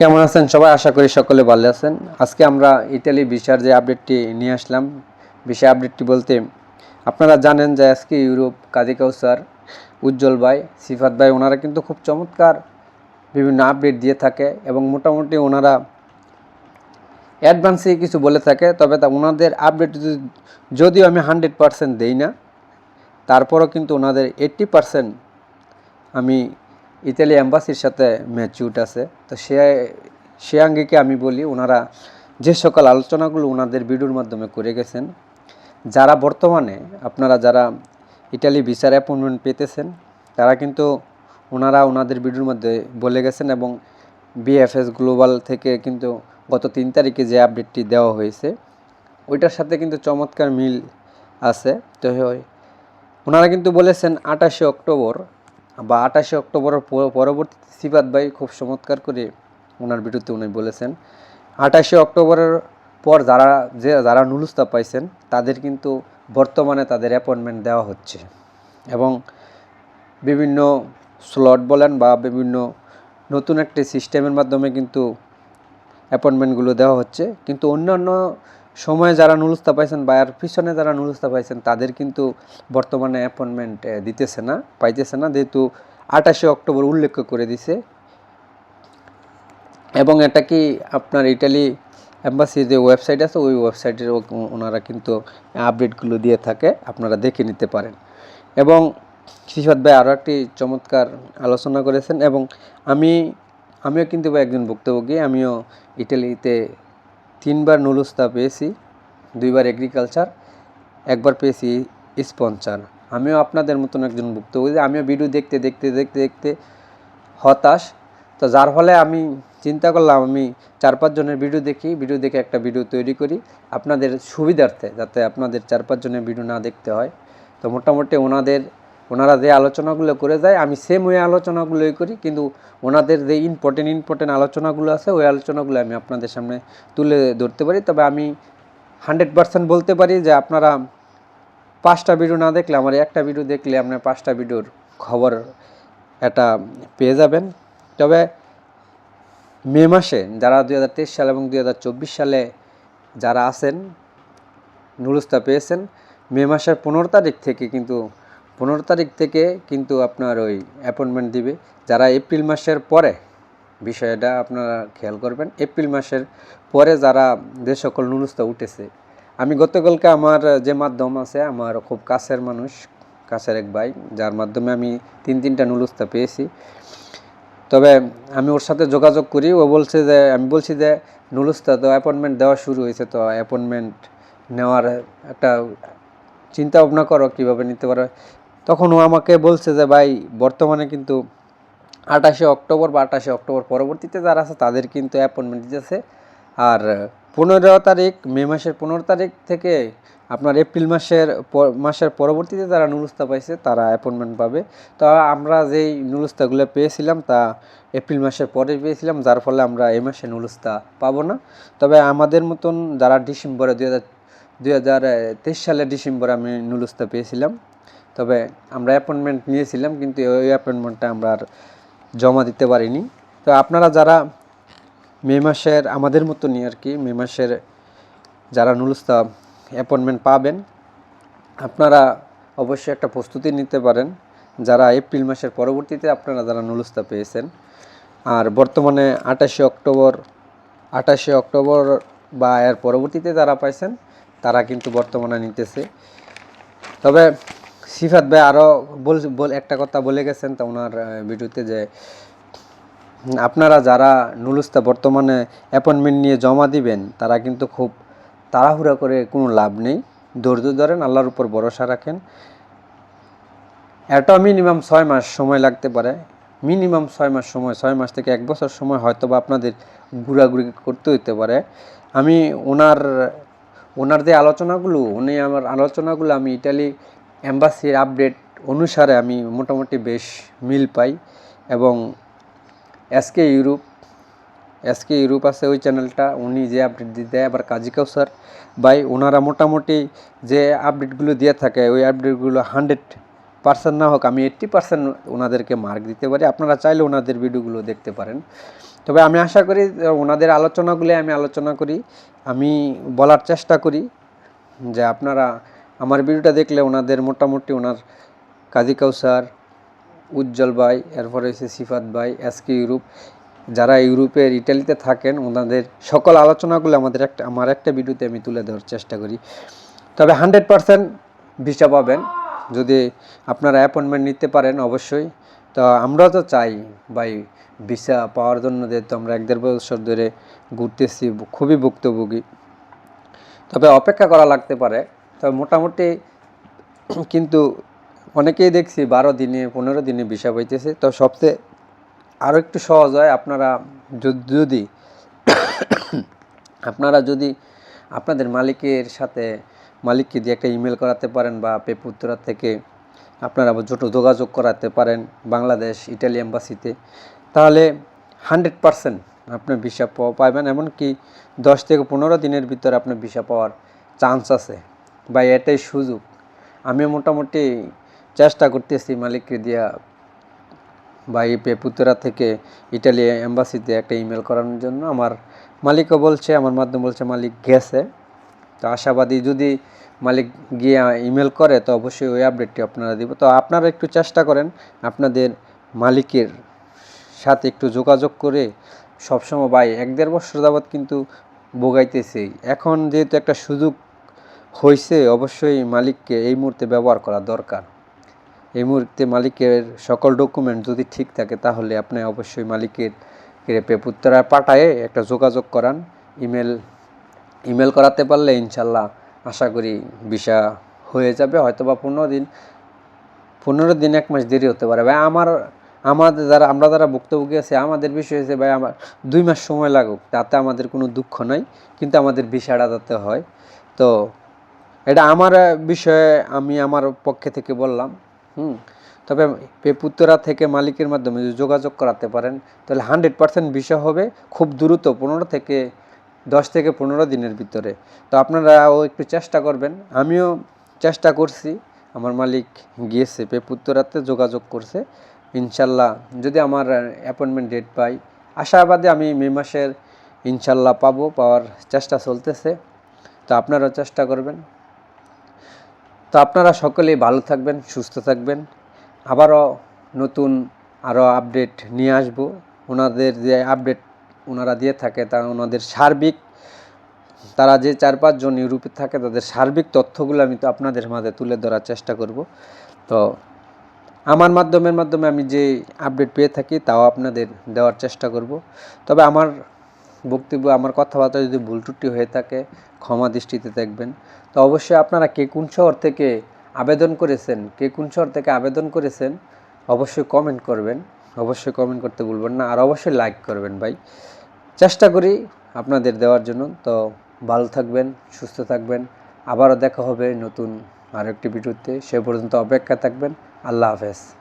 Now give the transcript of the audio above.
কেমন আছেন? সবাই আশা করি সকলে ভালো আছেন। আজকে আমরা ইতালি ভিসার যে আপডেটটি নিয়ে আসলাম ভিসা আপডেটটি বলতে আপনারা জানেন যে আজকে ইউরোপ কাজী কাউসার উজ্জ্বল ভাই, সিফাত ভাই, ওনারা কিন্তু খুব চমৎকার বিভিন্ন আপডেট দিয়ে থাকে এবং মোটামুটি ওনারা অ্যাডভান্সে কিছু বলে থাকে। তবে তা ওনাদের আপডেট যদিও আমি হান্ড্রেড পারসেন্ট দেই না, তারপরও কিন্তু ওনাদের এইট্টি পারসেন্ট আমি ইতালি অ্যাম্বাসির সাথে ম্যাচিউট আছে। তো সে সে আঙ্গিকে আমি বলি, ওনারা যে সকল আলোচনাগুলো ওনাদের ভিডিওর মাধ্যমে করে গেছেন, যারা বর্তমানে আপনারা যারা ইটালি বিচার অ্যাপয়েন্টমেন্ট পেতেছেন, তারা কিন্তু ওনারা ওনাদের ভিডিওর মধ্যে বলে গেছেন এবং বিএফএস গ্লোবাল থেকে কিন্তু গত তিন তারিখে যে আপডেটটি দেওয়া হয়েছে, ওইটার সাথে কিন্তু চমৎকার মিল আছে। তো ওনারা কিন্তু বলেছেন আঠাশে অক্টোবর বা আঠাশে অক্টোবরের পরবর্তীতে সিবাত ভাই খুব চমৎকার করে ওনার বিরুদ্ধে উনি বলেছেন। আঠাশে অক্টোবরের পর যারা যে যারা নুলুস্তা পাইছেন, তাদের কিন্তু বর্তমানে তাদের অ্যাপয়েন্টমেন্ট দেওয়া হচ্ছে এবং বিভিন্ন স্লট বলেন বা বিভিন্ন নতুন একটি সিস্টেমের মাধ্যমে কিন্তু অ্যাপয়েন্টমেন্টগুলো দেওয়া হচ্ছে। কিন্তু অন্যান্য সময়ে যারা নুলুস্তা পাইছেন বা এর পিছনে যারা নুলুস্তা পাইছেন, তাদের কিন্তু বর্তমানে অ্যাপয়েন্টমেন্ট দিতেছে না, পাইতেছে না। যেহেতু আঠাশে অক্টোবর উল্লেখ করে দিছে। এবং এটা কি আপনার ইটালি অ্যাম্বাসির যে ওয়েবসাইট আছে, ওই ওয়েবসাইটের ওনারা কিন্তু আপডেটগুলো দিয়ে থাকে। আপনারা দেখে নিতে পারেন। এবং শিশাদ ভাই আরও একটি চমৎকার আলোচনা করেছেন। এবং আমি, আমিও কিন্তু একজন ভুক্তভোগী, আমিও ইটালিতে তিনবার নুলুস্তা পেয়েছি, দুইবার এগ্রিকালচার একবার পেয়েছি স্পন্সার আমিও আপনাদের মতন একজন ভুক্ত ভুক্তভোগী, আমিও ভিডিও দেখতে দেখতে দেখতে দেখতে হতাশ। তো যার ফলে আমি চিন্তা করলাম, আমি চার পাঁচজনের ভিডিও দেখি ভিডিও দেখে একটা ভিডিও তৈরি করি, আপনাদের সুবিধার্থে, যাতে আপনাদের চার পাঁচজনের ভিডিও না দেখতে হয়। তো মোটামুটি ওনাদের ওনারা যে আলোচনাগুলো করে যায়, আমি সেম ওই আলোচনাগুলোই করি, কিন্তু ওনাদের যে ইম্পর্টেন্ট ইম্পর্টেন্ট আলোচনাগুলো আছে, ওই আলোচনাগুলো আমি আপনাদের সামনে তুলে ধরতে পারি। তবে আমি হান্ড্রেড পার্সেন্ট বলতে পারি যে আপনারা পাঁচটা ভিডিও না দেখলে, আমার একটা ভিডিও দেখলে আপনার পাঁচটা ভিডিওর খবর এটা পেয়ে যাবেন। তবে মে মাসে যারা দুই হাজার তেইশ সাল এবং দুই হাজার চব্বিশ সালে যারা আছেন, নুরুস্তা পেয়েছেন, মে মাসের পনেরো তারিখ থেকে কিন্তু পনেরো তারিখ থেকে কিন্তু আপনার ওই অ্যাপয়েন্টমেন্ট দিবে। যারা এপ্রিল মাসের পরে, বিষয়টা আপনারা খেয়াল করবেন, এপ্রিল মাসের পরে যারা যে সকল নুরুস্তা উঠেছে, আমি গতকালকে আমার যে মাধ্যম আছে, আমার খুব কাছের মানুষ, কাছের এক ভাই, যার মাধ্যমে আমি তিন তিনটা নুরুস্তা পেয়েছি। তবে আমি ওর সাথে যোগাযোগ করি, ও বলছে যে, আমি বলছি যে, নুরুস্তা তো অ্যাপয়েন্টমেন্ট দেওয়া শুরু হয়েছে তো অ্যাপয়েন্টমেন্ট নেওয়ার একটা চিন্তা ভাবনা করো, কীভাবে নিতে পারো। তখন ও আমাকে বলছে যে, ভাই, বর্তমানে কিন্তু আঠাশে অক্টোবর বা আঠাশে অক্টোবর পরবর্তীতে যারা আছে, তাদের কিন্তু অ্যাপয়েন্টমেন্ট দিতেছে। আর পনেরো তারিখ, মে মাসের পনেরো তারিখ থেকে আপনার এপ্রিল মাসের মাসের পরবর্তীতে যারা নুরুস্তা পাইছে, তারা অ্যাপয়েন্টমেন্ট পাবে। তো আমরা যেই নুরুস্তাগুলো পেয়েছিলাম, তা এপ্রিল মাসের পরে পেয়েছিলাম, যার ফলে আমরা এই মাসে নুরুস্তা পাবো না। তবে আমাদের মতন যারা ডিসেম্বরে দুই হাজার দুই হাজার তেইশ সালের ডিসেম্বরে আমি নুরুস্তা পেয়েছিলাম তবে আমরা অ্যাপয়েন্টমেন্ট নিয়েছিলাম, কিন্তু ওই অ্যাপয়েন্টমেন্টটা আমরা আর জমা দিতে পারিনি। তো আপনারা যারা মে মাসের, আমাদের মতনই আর কি, মে মাসের যারা নুলুস্তা অ্যাপয়েন্টমেন্ট পাবেন, আপনারা অবশ্যই একটা প্রস্তুতি নিতে পারেন। যারা এপ্রিল মাসের পরবর্তীতে আপনারা যারা নুলুস্তা পেয়েছেন, আর বর্তমানে আঠাশে অক্টোবর আঠাশে অক্টোবর বা এর পরবর্তীতে যারা পাইছেন, তারা কিন্তু বর্তমানে নিতেছে। তবে সিফাত ভাই আরও বল একটা কথা বলে গেছেন তা ওনার ভিডিওতে যে আপনারা যারা নুলুস্তা বর্তমানে অ্যাপয়েন্টমেন্ট নিয়ে জমা দিবেন, তারা কিন্তু খুব তাড়াহুড়া করে কোনো লাভ নেই। ধৈর্য ধরেন, আল্লাহর উপর ভরসা রাখেন। এটা মিনিমাম ছয় মাস সময় লাগতে পারে। মিনিমাম ছয় মাস সময়, ছয় মাস থেকে এক বছর সময় হয়তো বা আপনাদের ঘোরাঘুরি করতে হইতে পারে। আমি ওনার ওনার যে আলোচনাগুলো, উনি আমার আলোচনাগুলো আমি ইটালি অ্যাম্বাসির আপডেট অনুসারে আমি মোটামুটি বেশ মিল পাই এবং এসকে ইউরোপ এসকে ইউরোপ আছে ওই চ্যানেলটা, উনি যে আপডেট দিয়ে দেয়, আবার কাজী কাউসার ভাই ওনারা মোটামুটি যে আপডেটগুলো দিয়ে থাকে, ওই আপডেটগুলো হান্ড্রেড পার্সেন্ট না হোক, আমি এইট্টি পার্সেন্ট ওনাদেরকে মার্ক দিতে পারি। আপনারা চাইলে ওনাদের ভিডিওগুলো দেখতে পারেন। তবে আমি আশা করি ওনাদের আলোচনাগুলি আমি আলোচনা করি, আমি বলার চেষ্টা করি যে আপনারা আমার ভিডিওটা দেখলে ওনাদের মোটামুটি ওনার কাজী কাউসার উজ্জ্বল ভাই, এরপরে হচ্ছে সিফাত ভাই এসকে ইউরোপ, যারা ইউরোপের ইটালিতে থাকেন, ওনাদের সকল আলোচনাগুলো আমাদের একটা, আমার একটা ভিডিওতে আমি তুলে দেওয়ার চেষ্টা করি। তবে হান্ড্রেড পারসেন্ট ভিসা পাবেন। যদি আপনারা অ্যাপয়েন্টমেন্ট নিতে পারেন, অবশ্যই। তো আমরা তো চাই, ভাই, ভিসা পাওয়ার জন্য যেহেতু আমরা এক দেড় বছর ধরে ঘুরতেছি, খুবই ভুক্তভোগী। তবে অপেক্ষা করা লাগতে পারে। তবে মোটামুটি কিন্তু অনেকেই দেখছি বারো দিনে, পনেরো দিনে ভিসা পাইতেছে। তো সবচেয়ে আরও একটু সহজ হয় আপনারা যদি- আপনারা যদি আপনাদের মালিকের সাথে, মালিককে দিয়ে একটা ইমেল করাতে পারেন বা পেপুত্রা থেকে আপনারা ছোটো যোগাযোগ করাতে পারেন বাংলাদেশ ইটালি এম্বাসিতে, তাহলে হান্ড্রেড পারসেন্ট আপনি ভিসা পাবেন এমনকি দশ থেকে পনেরো দিনের ভিতরে আপনার ভিসা পাওয়ার চান্স আছে। বা এটাই সুযোগ। আমি মোটামুটি চেষ্টা করতেছি মালিককে দিয়া বা এই পেপুতরা থেকে ইটালি এম্বাসিতে একটা ইমেল করানোর জন্য। আমার মালিকও বলছে, আমার মাধ্যমে বলছে, মালিক গেছে। তো আশাবাদী যদি মালিক গিয়ে ইমেল করে, তো অবশ্যই ওই আপডেটটি আপনারা দিব। তো আপনারা একটু চেষ্টা করেন আপনাদের মালিকের সাথে একটু যোগাযোগ করে সবসময়, ভাই, এক দেড় বছর যাবৎ কিন্তু ভোগাইতেছি। এখন যেহেতু একটা সুযোগ হয়েছে অবশ্যই মালিককে এই মুহূর্তে ব্যবহার করা দরকার। এই মুহূর্তে মালিকের সকল ডকুমেন্ট যদি ঠিক থাকে, তাহলে আপনি অবশ্যই মালিকের পেপুত্তরা পাঠায়ে একটা যোগাযোগ করান। ইমেল ইমেল করাতে পারলে ইনশাল্লাহ আশা করি ভিসা হয়ে যাবে। হয়তো বা পনেরো দিন পনেরো দিন এক মাস দেরি হতে পারে। ভাই, আমার আমাদের যারা, আমরা যারা ভুক্তভোগী আছে, আমাদের বিষয় হয়েছে ভাই, আমার দুই মাস সময় লাগুক, তাতে আমাদের কোনো দুঃখ নাই, কিন্তু আমাদের ভিসাটা যাতে হয়। তো এটা আমার বিষয়ে আমি আমার পক্ষে থেকে বললাম, হুম। তবে পেপুতরা থেকে মালিকের মাধ্যমে যদি যোগাযোগ করাতে পারেন, তাহলে হান্ড্রেড পার্সেন্ট বিষয় হবে খুব দ্রুত পনেরো থেকে দশ থেকে পনেরো দিনের ভিতরে। তো আপনারাও একটু চেষ্টা করবেন। আমিও চেষ্টা করছি। আমার মালিক গিয়েছে পেপুত্তরাতে, যোগাযোগ করছে। ইনশাল্লাহ যদি আমার অ্যাপয়েন্টমেন্ট ডেট পাই, আশাবাদে আমি মে মাসের ইনশাল্লাহ পাবো, পাওয়ার চেষ্টা চলতেছে। তো আপনারাও চেষ্টা করবেন। তো আপনারা সকলেই ভালো থাকবেন, সুস্থ থাকবেন। আবারও নতুন আরও আপডেট নিয়ে আসব। ওনাদের যে আপডেট ওনারা দিয়ে থাকে তা ওনাদের সার্বিক, তারা যে চার পাঁচজন ইউরোপে থাকে তাদের সার্বিক তথ্যগুলো আমি তো আপনাদের মাঝে তুলে ধরার চেষ্টা করব। তো আমার মাধ্যমের মাধ্যমে আমি যে আপডেট পেয়ে থাকি তাও আপনাদের দেওয়ার চেষ্টা করব। তবে আমার বক্তব্য, আমার কথাবার্তা যদি ভুল হয়ে থাকে, ক্ষমা দৃষ্টিতে দেখবেন। তো অবশ্যই আপনারা কে কোন শহর থেকে আবেদন করেছেন, কে কোন শহর থেকে আবেদন করেছেন, অবশ্যই কমেন্ট করবেন। অবশ্যই কমেন্ট করতে ভুলবেন না, আর অবশ্যই লাইক করবেন ভাই। চেষ্টা করি আপনাদের দেওয়ার জন্য। তো ভালো থাকবেন, সুস্থ থাকবেন। আবারও দেখা হবে নতুন আরেকটি ভিডিওতে। সে পর্যন্ত অপেক্ষা থাকবেন। আল্লাহ হাফেজ।